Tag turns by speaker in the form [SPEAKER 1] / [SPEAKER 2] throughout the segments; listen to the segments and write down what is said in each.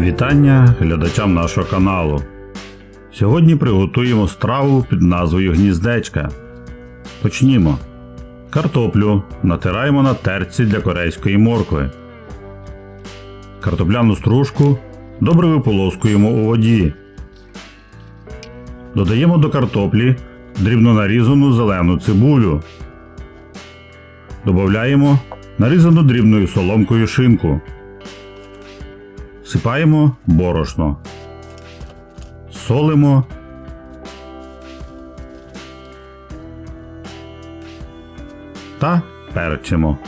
[SPEAKER 1] Вітання глядачам нашого каналу. Сьогодні приготуємо страву під назвою гніздечка. Почнімо. Картоплю натираємо на терці для корейської моркви. Картопляну стружку добре виполоскуємо у воді. Додаємо до картоплі дрібно нарізану зелену цибулю. Додаємо нарізану дрібною соломкою шинку. Всипаємо борошно. Солимо. Та перчимо.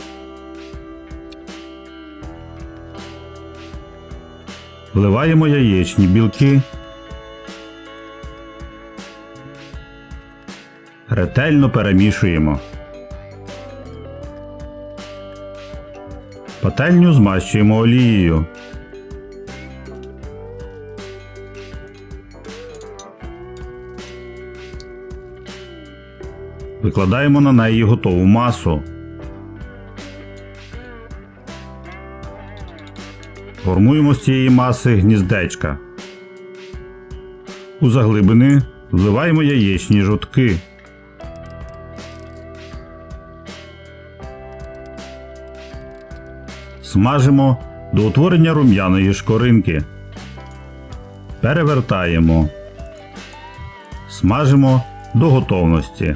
[SPEAKER 1] Вливаємо яєчні білки. Ретельно перемішуємо. Пательню змащуємо олією. Викладаємо на неї готову масу. Формуємо з цієї маси гніздечка. У заглибини вливаємо яєчні жовтки. Смажимо до утворення рум'яної шкоринки. Перевертаємо. Смажимо до готовності.